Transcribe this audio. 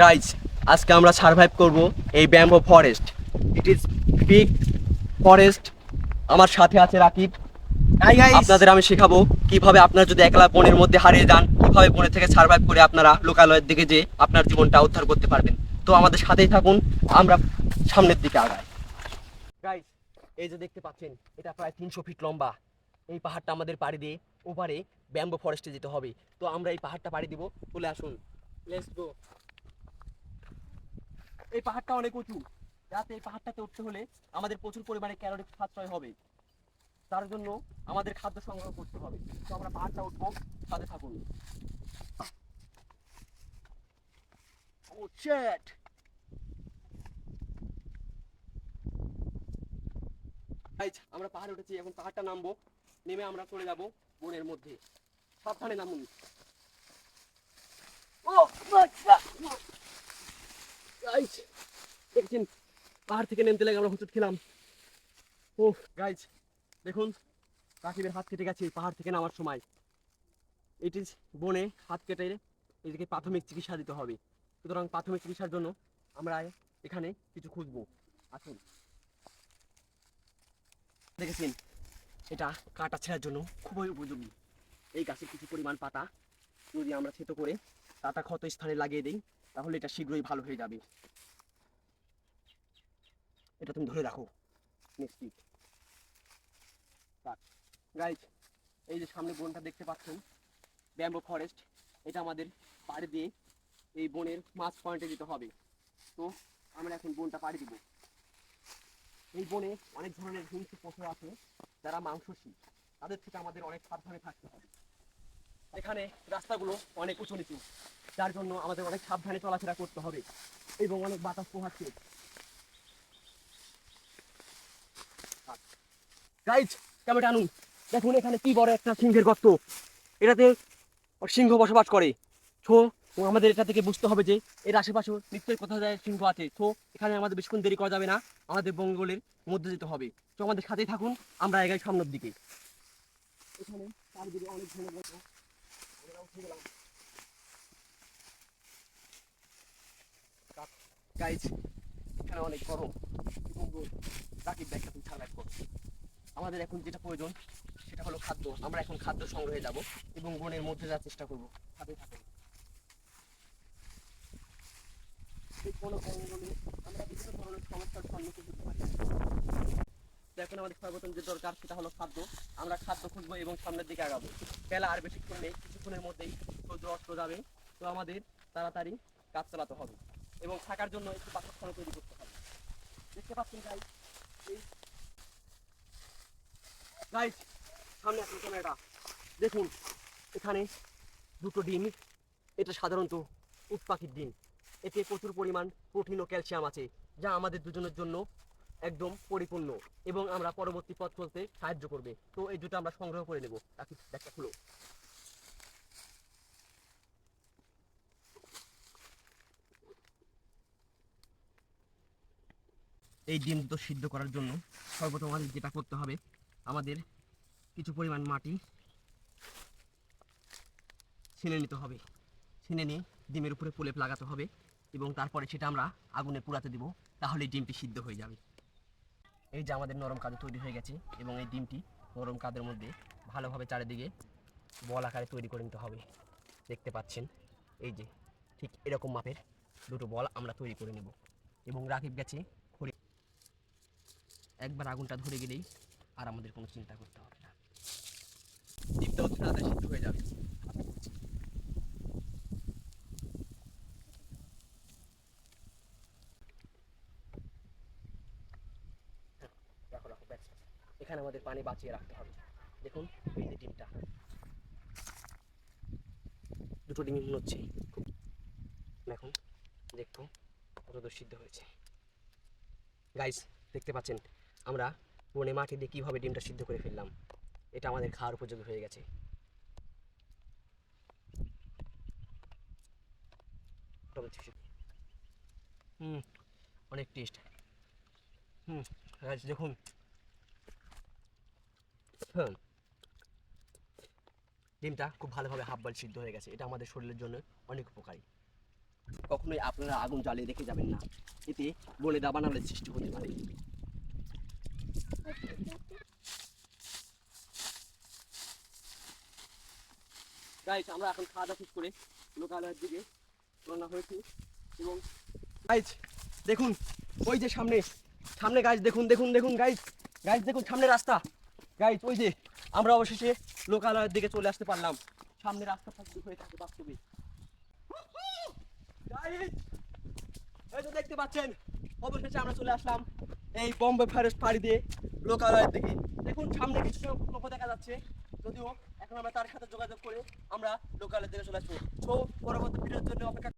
Guys আজকে আমরা survive করব এই bamboo forest it is big forest আমার সাথে আছে রাকিব। আপনাদের আমি শেখাবো কীভাবে আপনারা যদি একলা বনের মধ্যে হারিয়ে যান কীভাবে বনের থেকে সার্ভাইভ করে আপনারা লোকালয়ের দিকে যে আপনার জীবনটা উদ্ধার করতে পারবেন। তো আমাদের সাথেই থাকুন আমরা সামনের দিকে আগাই। গাইজ এই যে দেখতে পাচ্ছেন এটা প্রায় তিনশো ফিট লম্বা। এই পাহাড়টা আমাদের পাড়ি দিয়ে ওপারে ব্যাম্বো ফরেস্টে যেতে হবে। তো আমরা এই পাহাড়টা পাড়ি দিব। চলে আসুন। লেটস গো এই পাহাড়টা অনেক উঁচু। যাতে এই পাহাড়টাতে উঠতে হলে আমাদের প্রচুর পরিমাণে ক্যালোরি সাশ্রয় হবে। তার জন্য আমাদের খাদ্য সংগ্রহ করতে হবে। তো আমরা পাহাড়টা উঠবো, সাথে থাকুন। আমরা পাহাড়ে উঠেছি এখন পাহাড়টা নামবো। নেমে আমরা চলে যাব বনের মধ্যে। সাবধানে নামুন। ও গাইজ দেখছেন? পাহাড় থেকে নেমতে লাগে, আমরা হুচুট খেলাম। ও গাইজ দেখুন, রাকিবের হাত কেটে গেছে পাহাড় থেকে নামার সময়। এটি বনে হাত কেটে এদিকে প্রাথমিক চিকিৎসা দিতে হবে। সুতরাং প্রাথমিক চিকিৎসার জন্য আমরা এখানে কিছু খুঁজবো। আসুন। দেখেছেন? এটা কাটা ছেঁড়ার জন্য খুবই উপযোগী। এই গাছের কিছু পরিমাণ পাতা, যদি আমরা থেতো করে কাটা ক্ষত স্থানে লাগিয়ে দিই তাহলে এটা শীঘ্রই ভালো হয়ে যাবে। এটা তুমি ধরে রাখো। নিশ্চিত। গাইজ এই যে সামনে বনটা দেখতে পাচ্ছেন, ব্যাম্বো ফরেস্ট এটা আমাদের পাড়ি দিয়ে এই বনের মাছ পয়েন্টে দিতে হবে। তো আমরা এখন বনটা পাড়ি দিব। এই বনে অনেক ধরনের হিংস্র পশু আছে, যারা মাংসশী। তাদের থেকে আমাদের অনেক সাবধানে থাকতে হবে। এখানে রাস্তাগুলো অনেক উঁচু নিচু, যার জন্য আমাদের অনেক সাবধানে চলাফেরা করতে হবে এবং অনেক বাতাস পোহাচ্ছে। গাইজ ক্যামেরা আনুন। দেখুন এখানে কি বড় একটা সিংহের গর্ত। এটাতে সিংহ বসবাস করে। তো আমাদের এটা থেকে বুঝতে হবে যে এর আশেপাশে নিশ্চয়ই কোথাও যায় সিংহ আছে। তো এখানে আমাদের বেশিক্ষণ দেরি করা যাবে না। আমাদের বঙ্গলের মধ্যে যেতে হবে। তো আমাদের সাথেই থাকুন। আমরা এগাই সামনের দিকে। এখানে চারিদিকে অনেক ঘন গাইজ এখানে অনেক গরম। রাকিব ব্যাগটা তুমি ছাড়া করো আমাদের এখন যেটা প্রয়োজন, সেটা হলো খাদ্য। আমরা এখন খাদ্য সংগ্রহে যাব এবং বনের মধ্যে যাওয়ার চেষ্টা করব। থাকুন। এই কোনো আমরা বিভিন্ন ধরনের সমস্যার সম্মুখীন হতে পারি। তো এখন আমাদের সর্বপ্রথম যে দরকার সেটা হলো খাদ্য। আমরা খাদ্য খুঁজবো এবং সামনের দিকে আগাবো। বেলা আর বেশিক্ষণ নেই, কিছুক্ষণের মধ্যেই সূর্য অস্ত যাবে। তো আমাদের তাড়াতাড়ি কাজ চালাতে হবে এবং থাকার জন্য একটু বাসস্থান তৈরি করতে হবে। দেখতে পাচ্ছেন তাই এই সামনে আসুন ক্যামেরাটা। দেখুন, এখানে দুটো ডিম, এটা সাধারণত উট ডিম। এতে প্রচুর পরিমাণ প্রোটিন ও ক্যালসিয়াম আছে, যা আমাদের দুজনের জন্য একদম পরিপূর্ণ এবং আমরা পরবর্তী পথ চলতে সাহায্য করবে। তো এই দুটো আমরা সংগ্রহ করে নেব। রাখি, ব্যাগটা খুলো। এই ডিম দুটো সিদ্ধ করার জন্য সর্বপ্রথম আমাদের যেটা করতে হবে, আমাদের কিছু পরিমাণ মাটি ছিনে নিতে হবে। ছিনে নিয়ে ডিমের উপরে প্রলেপ লাগাতে হবে এবং তারপরে সেটা আমরা আগুনে পুড়াতে দিব তাহলে ডিমটি সিদ্ধ হয়ে যাবে। এই যে আমাদের নরম কাদু তৈরি হয়ে গেছে এবং এই ডিমটি নরম কাদের মধ্যে ভালোভাবে চারিদিকে বল আকারে তৈরি করে নিতে হবে। দেখতে পাচ্ছেন? এই যে ঠিক এরকম মাপের দুটো বল আমরা তৈরি করে নেব এবং রাকিব গেছে একবার আগুনটা ধরে গেলেই আর আমাদের কোনো চিন্তা করতে হবে না ডিমটা অতি তাড়াতাড়ি সিদ্ধ হয়ে যাবে রাখো রাখো ব্যাস এখানে আমাদের পানি বাঁচিয়ে রাখতে হবে। দেখুন, এই যে ডিমটা। দুটো ডিম হচ্ছে এখন দেখুন কতদূর সিদ্ধ হয়েছে। গাইস দেখতে পাচ্ছেন, আমরা বনে মাটি দিয়ে কীভাবে ডিমটা সিদ্ধ করে ফেললাম, এটা আমাদের খাওয়ার উপযোগী হয়ে গেছে। হুম, অনেক টেস্ট হুম গাইস দেখুন ডিমটা খুব ভালোভাবে হাফ বয়েল সিদ্ধ হয়ে গেছে, এটা আমাদের শরীরের জন্য অনেক উপকারী। কখনোই আপনারা আগুন জ্বালিয়ে রেখে যাবেন না, এতে বলে দাবানলের সৃষ্টি হতে পারে। গাইস আমরা এখন খাওয়া দাওয়া করে লোকালয়ের দিকে রওনা হয়েছি এবং গাইস দেখুন, ওই যে সামনে সামনে গাইস দেখুন দেখুন দেখুন গাইস গাইস দেখুন, সামনে রাস্তা। গাইস ওই যে আমরা অবশেষে লোকালয়ের দিকে চলে আসতে পারলাম। সামনে রাস্তা থাকতে হয়ে থাকে বাস্তবে। তো দেখতে পাচ্ছেন, অবশেষে আমরা চলে আসলাম এই বম্বে ফরেস্ট পাড়ি দিয়ে লোকালয়ের দিকে। দেখুন, সামনে কিছু লোক দেখা যাচ্ছে। যদিও এখন আমরা তার সাথে যোগাযোগ করে আমরা লোকালয়ের দিকে চলে আসব। তো পরবর্তী ভিডিওর জন্য অপেক্ষা